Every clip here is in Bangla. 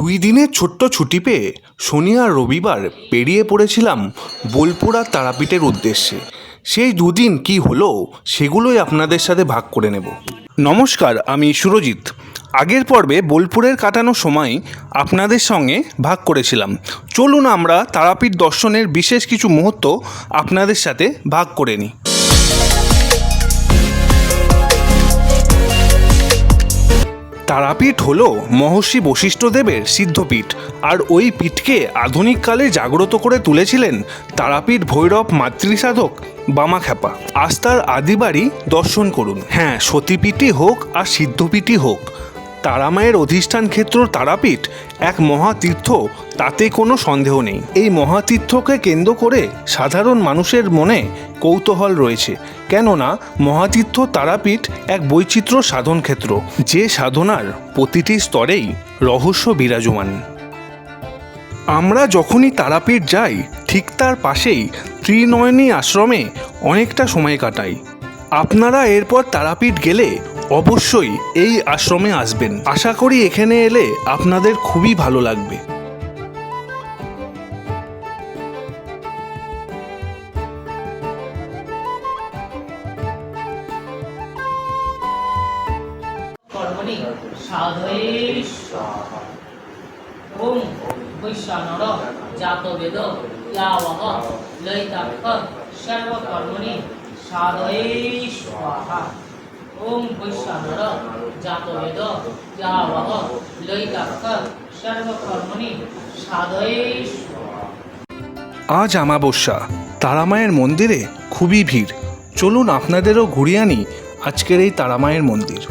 দুই দিনের ছোট্ট ছুটি পেয়ে শনি আর রবিবার পেরিয়ে পড়েছিলাম বোলপুরা তারাপীঠের উদ্দেশ্যে। সেই দুদিন কি হলো সেগুলোই আপনাদের সাথে ভাগ করে নেব। নমস্কার, আমি সুরজিৎ। আগের পর্বে বোলপুরের কাটানো সময় আপনাদের সঙ্গে ভাগ করেছিলাম। চলুন আমরা তারাপীঠ দর্শনের বিশেষ কিছু মুহূর্ত আপনাদের সাথে ভাগ করে নিই। তারাপীঠ হল মহর্ষি বশিষ্ঠদেবের সিদ্ধপীঠ, আর ওই পীঠকে আধুনিককালে জাগ্রত করে তুলেছিলেন তারাপীঠ ভৈরব মাতৃসাধক বামাখ্যাপা। আস্থার আদিবাড়ি দর্শন করুন। হ্যাঁ সতীপীঠই হোক আর সিদ্ধপীঠই হোক। তারামায়ের অধিষ্ঠান ক্ষেত্র তারাপীঠ এক মহাতীর্থ, তাতে কোনো সন্দেহ নেই। এই মহাতীর্থকে কেন্দ্র করে সাধারণ মানুষের মনে কৌতূহল রয়েছে। কেননা, মহাতীর্থ তারাপীঠ এক বৈচিত্র্য সাধন ক্ষেত্র, যে সাধনার প্রতিটি স্তরেই রহস্য বিরাজমান। আমরা যখনই তারাপীঠ যাই, ঠিক তার পাশেই ত্রিনয়নী আশ্রমে অনেকটা সময় কাটাই। আপনারা এরপর তারাপীঠ গেলে অবশ্যই এই আশ্রমে আসবেন। আশা করি এখানে এলে আপনাদের খুবই ভালো লাগবে। সাধয়ে স্বাহা আজ আমাবস্যা তারামায়ের মন্দিরে খুবই ভিড়। চলুন আপনাদেরও ঘুরিয়ে আনি আজকের এই তারামায়ের মন্দির।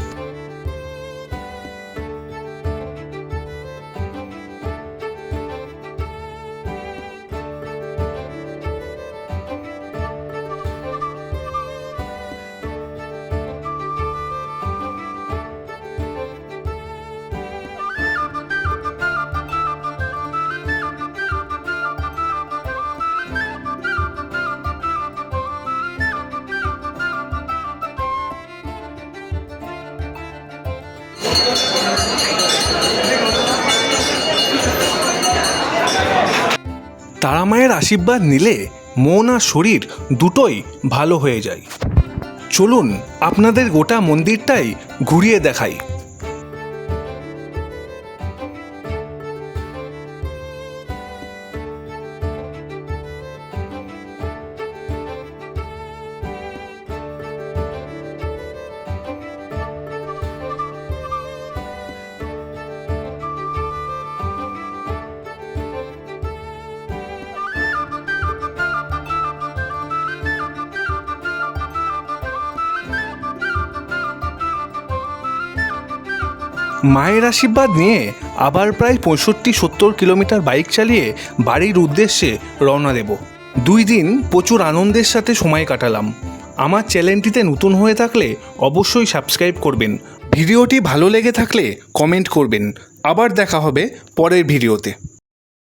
তারামায়ের আশীর্বাদ নিলে মন আর শরীর দুটোই ভালো হয়ে যায়। চলুন আপনাদের গোটা মন্দিরটাই ঘুরিয়ে দেখাই। মায়ের আশীর্বাদ নিয়ে আবার প্রায় পঁয়ষট্টি সত্তর কিলোমিটার বাইক চালিয়ে বাড়ির উদ্দেশ্যে রওনা দেব। দুই দিন প্রচুর আনন্দের সাথে সময় কাটালাম। আমার চ্যানেলটিতে নতুন হয়ে থাকলে অবশ্যই সাবস্ক্রাইব করবেন। ভিডিওটি ভালো লেগে থাকলে কমেন্ট করবেন। আবার দেখা হবে পরের ভিডিওতে।